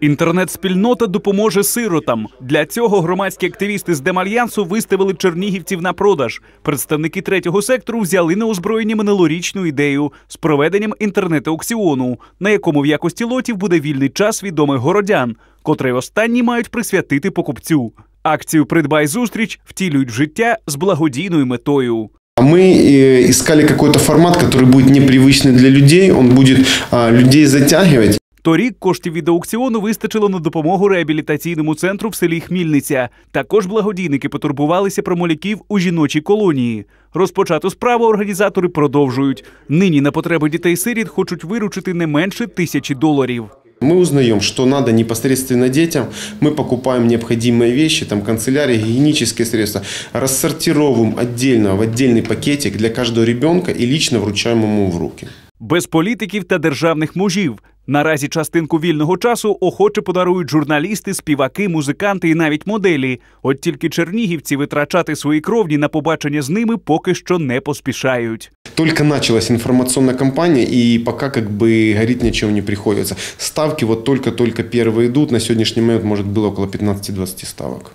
Інтернет-спільнота допоможе сиротам. Для цього громадські активісти з Демальянсу виставили чернігівців на продаж. Представники третього сектору взяли на озброєння минулорічну ідею з проведенням інтернет-аукціону, на якому в якості лотів буде вільний час відомих городян, котрий останні мають присвятити покупцю. Акцію Придбай зустріч втілюють в життя з благодійною метою. А Мы э, искали какой-то формат, который будет непривычный для людей, он будет а, людей затягивать. Торік коштів від аукціону вистачило на допомогу реабілітаційному центру в селі Хмільниця. Також благодійники потурбувалися про моляків у жіночій колонії. Розпочату справу організатори продовжують. Нині на потреби дітей-сиріт хочуть виручити не менше тисячі доларів. Мы узнаем, что надо непосредственно детям, мы покупаем необходимые вещи, там канцелярия, гигиенические средства, рассортировываем отдельно в отдельный пакетик для каждого ребенка и лично вручаем ему в руки. Без політиків та державних мужів. Наразі частинку вільного часу охоче подарують журналісти, співаки, музиканти і навіть моделі. От тільки чернігівці витрачати свої кровні на побачення з ними поки що не поспішають. Только началась информационная кампания, и пока как бы горит ничем не приходится. Ставки вот только-только первые идут. На сегодняшний момент, может, было около 15-20 ставок.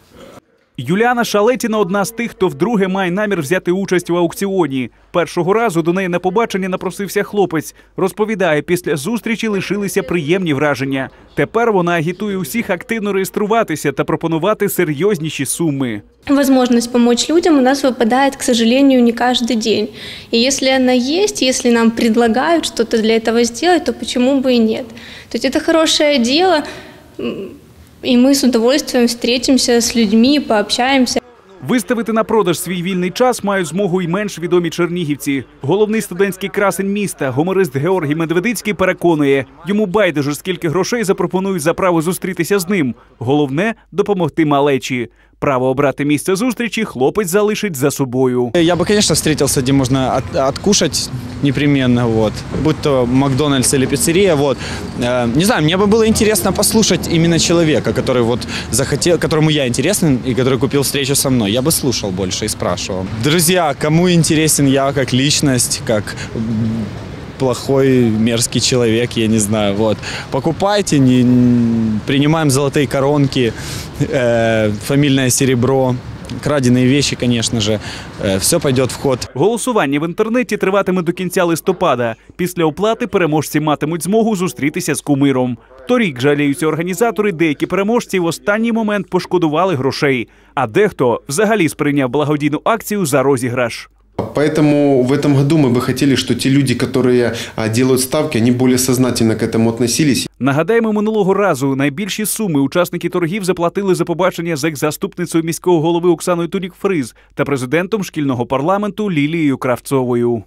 Юліана Шалетіна одна з тих, хто вдруге має намір взяти участь у аукціоні. Першого разу до неї на побачення напросився хлопець. Розповідає, після зустрічі лишилися приємні враження. Тепер вона агітує усіх активно реєструватися та пропонувати серйозніші суми. Возможность помочь людям у нас выпадает, к сожалению, не каждый день. И если она есть, если нам предлагают что-то для этого сделать, то почему бы и нет? То есть это хорошее дело, м, и мы с удовольствием встретимся с людьми, пообщаемся. Виставити на продаж свій вільний час мають змогу й менш відомі чернігівці. Головний студентський красень міста, гуморист Георгій Медведицький переконує, йому байдуже скільки грошей запропонують за право зустрітися з ним. Головне допомогти малечі. Право обрати місце зустрічі хлопець залишить за собою. Я бы, конечно, встретился, где можно от- откушать непременно, вот, будь то Макдональдс или пиццерия, вот. Э, Не знаю, мне бы было интересно послушать именно человека, который вот захотел, которому я интересен и который купил встречу со мной. Я бы слушал больше и спрашивал. Друзья, кому интересен я как личность, как м, плохой, мерзкий человек, я не знаю, вот. Покупайте, не, н- принимаем золотые коронки, э, фамильное серебро, краденые вещи, конечно же. все пойдет в ход. Голосування в інтернеті триватиме до кінця листопада. Після оплати переможці матимуть змогу зустрітися з кумиром. Торік жаліються організатори, деякі переможці в останній момент пошкодували грошей, а дехто взагалі сприйняв благодійну акцію за розіграш. Поэтому в этом году мы бы хотели, что те люди, которые а, делают ставки, они более сознательно к этому относились. Нагадаємо, минулого разу найбільші суми учасники торгів заплатили за побачення з екс-заступницею міського голови Оксаною Турік Фриз та президентом шкільного парламенту Лілією Кравцовою.